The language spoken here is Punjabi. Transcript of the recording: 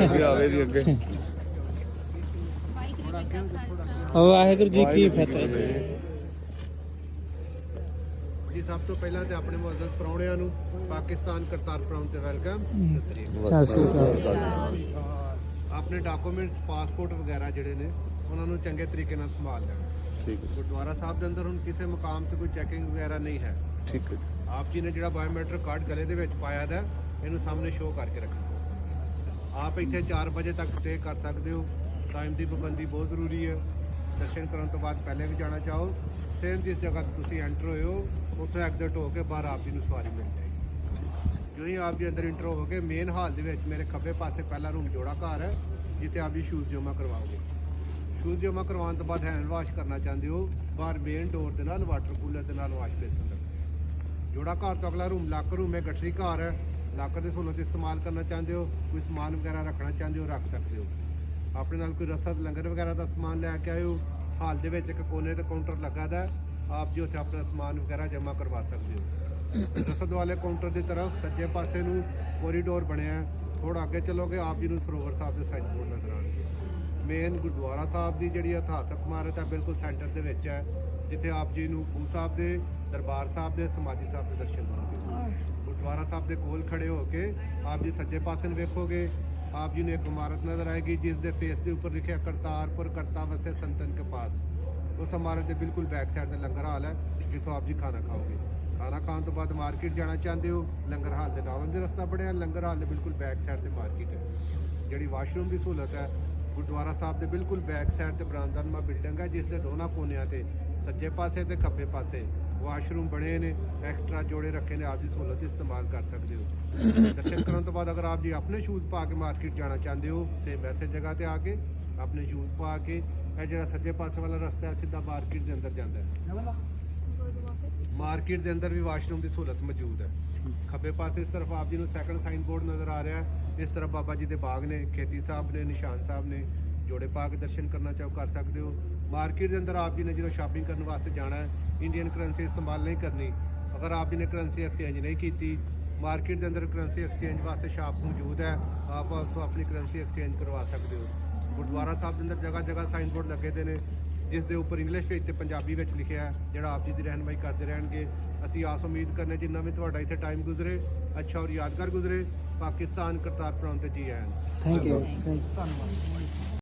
ਆਵੇ ਅੱਗੇ। ਵਾਹਿਗੁਰੂ ਜੀ ਕੀ ਫਤਿਹ। ਜੀ ਸਭ ਤੋਂ ਪਹਿਲਾਂ ਤੇ ਆਪਣੇ ਮੁਅੱਜ਼ਜ਼ ਪ੍ਰਾਹੁਣਿਆਂ ਨੂੰ ਪਾਕਿਸਤਾਨ ਕਰਤਾਰਪੁਰ ਆਉਣ ਤੇ ਵੈਲਕਮ। ਸਤਿ ਸ੍ਰੀ ਅਕਾਲ। ਸਤਿ ਸ਼੍ਰੀ ਅਕਾਲ ਆਪਣੇ ਡਾਕੂਮੈਂਟਸ ਪਾਸਪੋਰਟ ਵਗੈਰਾ ਜਿਹੜੇ ਨੇ ਉਹਨਾਂ ਨੂੰ ਚੰਗੇ ਤਰੀਕੇ ਨਾਲ ਸੰਭਾਲ ਲੈਣਾ। ਠੀਕ ਹੈ। ਗੁਰਦੁਆਰਾ ਸਾਹਿਬ ਦੇ ਅੰਦਰ ਹੁਣ ਕਿਸੇ ਮੁਕਾਮ ਤੇ ਕੋਈ ਚੈਕਿੰਗ ਵਗੈਰਾ ਨਹੀਂ ਹੈ। ਠੀਕ ਹੈ। ਆਪ ਜੀ ਨੇ ਜਿਹੜਾ ਬਾਇਓਮੈਟ੍ਰਿਕ ਕਾਰਡ ਗਲੇ ਦੇ ਵਿੱਚ ਪਾਇਆ ਦਾ ਇਹਨੂੰ ਸਾਹਮਣੇ ਸ਼ੋਅ ਕਰਕੇ ਰੱਖਣਾ। ਆਪ ਇੱਥੇ 4 ਵਜੇ ਤੱਕ ਸਟੇ ਕਰ ਸਕਦੇ ਹੋ। ਟਾਈਮ ਦੀ ਪਾਬੰਦੀ ਬਹੁਤ ਜ਼ਰੂਰੀ ਹੈ। ਦਰਸ਼ਨ ਕਰਨ ਤੋਂ ਬਾਅਦ ਪਹਿਲੇ ਵੀ ਜਾਣਾ ਚਾਹੋ। ਸੇਮ ਜਿਸ ਜਗ੍ਹਾ ਤੇ ਤੁਸੀਂ ਐਂਟਰ ਹੋਏ ਹੋ, ਉੱਥੋਂ ਐਗਜ਼ਿਟ ਹੋ ਕੇ ਬਾਹਰ ਆਪ ਜੀ ਨੂੰ ਸਵਾਰੀ ਮਿਲ ਜਾਏਗੀ। ਜੋ ਹੀ ਆਪ ਜੀ ਅੰਦਰ ਇੰਟਰ ਕੇ ਮੇਨ ਹਾਲ ਦੇ ਵਿੱਚ ਮੇਰੇ ਖੱਬੇ ਪਾਸੇ ਪਹਿਲਾ ਰੂਮ ਜੋੜਾ ਘਰ ਹੈ, ਜਿੱਥੇ ਆਪ ਜੀ ਸ਼ੂਜ਼ ਜਮਾ ਕਰਵਾਓਗੇ। ਸ਼ੂਜ਼ ਜਮਾ ਕਰਵਾਉਣ ਤੋਂ ਬਾਅਦ ਹੈਂਡ ਵਾਸ਼ ਕਰਨਾ ਚਾਹੁੰਦੇ ਹੋ, ਬਾਹਰ ਮੇਨ ਡੋਰ ਦੇ ਨਾਲ ਵਾਟਰ ਕੂਲਰ ਦੇ ਨਾਲ ਵਾਸ਼ ਬੇਸਨ ਰੱਖੋ ਜੋੜਾ ਘਰ ਤੋਂ ਅਗਲਾ ਰੂਮ ਲੱਕ ਰੂਮ ਹੈ, ਗੱਠਰੀ ਘਰ ਹੈ। ਲਾਕਰ ਦੀ ਸਹੂਲਤ ਇਸਤੇਮਾਲ ਕਰਨਾ ਚਾਹੁੰਦੇ ਹੋ, ਕੋਈ ਸਮਾਨ ਵਗੈਰਾ ਰੱਖਣਾ ਚਾਹੁੰਦੇ ਹੋ, ਰੱਖ ਸਕਦੇ ਹੋ। ਆਪਣੇ ਨਾਲ ਕੋਈ ਰਸਦ ਲੰਗਰ ਵਗੈਰਾ ਦਾ ਸਮਾਨ ਲੈ ਕੇ ਆਇਓ। ਹਾਲ ਦੇ ਵਿੱਚ ਇੱਕ ਕੋਨੇ ਤੇ ਕਾਊਂਟਰ ਲੱਗਾ ਦਾ ਆਪ ਜੀ ਉੱਥੇ ਆਪਣਾ ਸਮਾਨ ਵਗੈਰਾ ਜਮ੍ਹਾਂ ਕਰਵਾ ਸਕਦੇ ਹੋ। ਰਸਦ ਵਾਲੇ ਕਾਊਂਟਰ ਦੀ ਤਰਫ ਸੱਜੇ ਪਾਸੇ ਨੂੰ ਕੋਰੀਡੋਰ ਬਣਿਆ ਹੈ। ਥੋੜਾ ਅੱਗੇ ਚੱਲੋਗੇ, ਆਪ ਜੀ ਨੂੰ ਸਰੋਵਰ ਸਾਹਿਬ ਦੇ ਸਾਈਨ ਬੋਰਡ ਨਜ਼ਰ ਆਉਣਗੇ। ਮੇਨ ਗੁਰਦੁਆਰਾ ਸਾਹਿਬ ਦੀ ਜਿਹੜੀ ਇਤਿਹਾਸਕ ਇਮਾਰਤ ਹੈ ਬਿਲਕੁਲ ਸੈਂਟਰ ਦੇ ਵਿੱਚ ਹੈ, ਜਿੱਥੇ ਆਪ ਜੀ ਨੂੰ ਗੁਰੂ ਸਾਹਿਬ ਦੇ ਦਰਬਾਰ ਸਾਹਿਬ ਦੇ, ਸਮਾਧੀ ਸਾਹਿਬ ਦੇ ਦਰਸ਼ਨ ਹੋਣਗੇ ਗੁਰਦੁਆਰਾ ਸਾਹਿਬ ਦੇ ਕੋਲ ਖੜੇ ਹੋ ਕੇ ਆਪ ਜੀ ਸੱਜੇ ਪਾਸੇ ਨੂੰ ਵੇਖੋਗੇ, ਆਪ ਜੀ ਨੂੰ ਇੱਕ ਇਮਾਰਤ ਨਜ਼ਰ ਆਏਗੀ, ਜਿਸ ਦੇ ਫੇਸ ਦੇ ਉੱਪਰ ਲਿਖਿਆ ਕਰਤਾਰਪੁਰ ਕਰਤਾ ਵਸੇ ਸੰਤਨ ਕੇ ਪਾਸ। ਉਸ ਇਮਾਰਤ ਦੇ ਬਿਲਕੁਲ ਬੈਕ ਸਾਈਡ ਤੇ ਲੰਗਰ ਹਾਲ ਹੈ, ਜਿੱਥੋਂ ਆਪ ਜੀ ਖਾਣਾ ਖਾਓਗੇ। ਖਾਣਾ ਖਾਣ ਤੋਂ ਬਾਅਦ ਮਾਰਕੀਟ ਜਾਣਾ ਚਾਹੁੰਦੇ ਹੋ, ਲੰਗਰ ਹਾਲ ਦੇ ਨਾਲ ਦੇ ਰਸਤਾ ਬਣਿਆ, ਲੰਗਰ ਹਾਲ ਦੇ ਬਿਲਕੁਲ ਬੈਕ ਸਾਈਡ ਤੇ ਮਾਰਕੀਟ ਹੈ। ਜਿਹੜੀ ਵਾਸ਼ਰੂਮ ਦੀ ਸਹੂਲਤ ਹੈ ਗੁਰਦੁਆਰਾ ਸਾਹਿਬ ਦੇ ਬਿਲਕੁਲ ਬੈਕ ਸਾਈਡ ਤੇ ਬਰਾਂਦਰਮਾ ਬਿਲਡਿੰਗ ਹੈ ਜਿਸ ਦੇ ਦੋਨਾਂ ਕੋਨਿਆਂ ਤੇ ਸੱਜੇ ਪਾਸੇ ਤੇ ਖੱਬੇ ਪਾਸੇ ਵਾਸ਼ਰੂਮ ਬਣੇ ਨੇ ਐਕਸਟਰਾ ਜੋੜੇ ਰੱਖੇ ਨੇ ਆਪ ਦੀ ਸਹੂਲਤ ਇਸਤੇਮਾਲ ਕਰ ਸਕਦੇ ਹੋ। ਦਰਸ਼ਨ ਕਰਨ ਤੋਂ ਬਾਅਦ ਅਗਰ ਆਪ ਜੀ ਆਪਣੇ ਸ਼ੂਜ਼ ਪਾ ਕੇ ਮਾਰਕੀਟ ਜਾਣਾ ਚਾਹੁੰਦੇ ਹੋ ਸੇਮ ਐਸੇ ਜਗ੍ਹਾ ਤੇ ਆ ਕੇ ਆਪਣੇ ਸ਼ੂਜ਼ ਪਾ ਕੇ ਇਹ ਜਿਹੜਾ ਸੱਜੇ ਪਾਸੇ ਵਾਲਾ ਰਸਤਾ ਹੈ ਸਿੱਧਾ ਮਾਰਕੀਟ ਦੇ ਅੰਦਰ ਜਾਂਦਾ ਹੈ। ਮਾਰਕੀਟ ਦੇ ਅੰਦਰ ਵੀ ਵਾਸ਼ਰੂਮ ਦੀ ਸਹੂਲਤ ਮੌਜੂਦ ਹੈ। ਖੱਬੇ ਪਾਸੇ ਇਸ ਤਰਫ ਆਪ ਜੀ ਨੂੰ ਸੈਕੰਡ ਸਾਈਨ ਬੋਰਡ ਨਜ਼ਰ ਆ ਰਿਹਾ ਹੈ। ਇਸ ਤਰਫ ਬਾਬਾ ਜੀ ਦੇ ਬਾਗ ਨੇ, ਖੇਤੀ ਸਾਹਿਬ ਨੇ, ਨਿਸ਼ਾਨ ਸਾਹਿਬ ਨੇ ਜੋੜੇ ਪਾ ਕੇ ਦਰਸ਼ਨ ਕਰਨਾ ਚਾਹੋ, ਕਰ ਸਕਦੇ ਹੋ। ਮਾਰਕੀਟ ਦੇ ਅੰਦਰ ਆਪ ਜੀ ਨੇ ਜਦੋਂ ਸ਼ਾਪਿੰਗ ਕਰਨ ਵਾਸਤੇ ਜਾਣਾ ਹੈ ਇੰਡੀਅਨ ਕਰੰਸੀ ਇਸਤੇਮਾਲ ਨਹੀਂ ਕਰਨੀ। ਅਗਰ ਆਪ ਜੀ ਨੇ ਕਰੰਸੀ ਐਕਸਚੇਂਜ ਨਹੀਂ ਕੀਤੀ, ਮਾਰਕੀਟ ਦੇ ਅੰਦਰ ਕਰੰਸੀ ਐਕਸਚੇਂਜ ਵਾਸਤੇ ਸ਼ਾਪ ਮੌਜੂਦ ਹੈ, ਆਪ ਉੱਥੋਂ ਆਪਣੀ ਕਰੰਸੀ ਐਕਸਚੇਂਜ ਕਰਵਾ ਸਕਦੇ ਹੋ। ਗੁਰਦੁਆਰਾ ਸਾਹਿਬ ਦੇ ਅੰਦਰ ਜਗ੍ਹਾ ਜਗ੍ਹਾ ਸਾਈਨ ਬੋਰਡ ਲੱਗੇ ਦੇ ਨੇ। ਜਿਸ ਦੇ ਉੱਪਰ ਇੰਗਲਿਸ਼ ਵਿੱਚ ਤੇ ਪੰਜਾਬੀ ਵਿੱਚ ਲਿਖਿਆ ਹੈ ਜਿਹੜਾ ਆਪ ਜੀ ਦੀ ਰਹਿਨਮਾਈ ਕਰਦੇ ਰਹਿਣਗੇ। ਅਸੀਂ ਆਸ ਉਮੀਦ ਕਰਨੇ ਜਿੰਨਾ ਵੀ ਤੁਹਾਡਾ ਇੱਥੇ ਟਾਈਮ ਗੁਜ਼ਰੇ ਅੱਛਾ ਔਰ ਯਾਦਗਾਰ ਗੁਜ਼ਰੇ। ਪਾਕਿਸਤਾਨ ਕਰਤਾਰਪੁਰ ਤੇ ਜੀ ਆਇਆਂ ਥੈਂਕ ਯੂ ਯੂ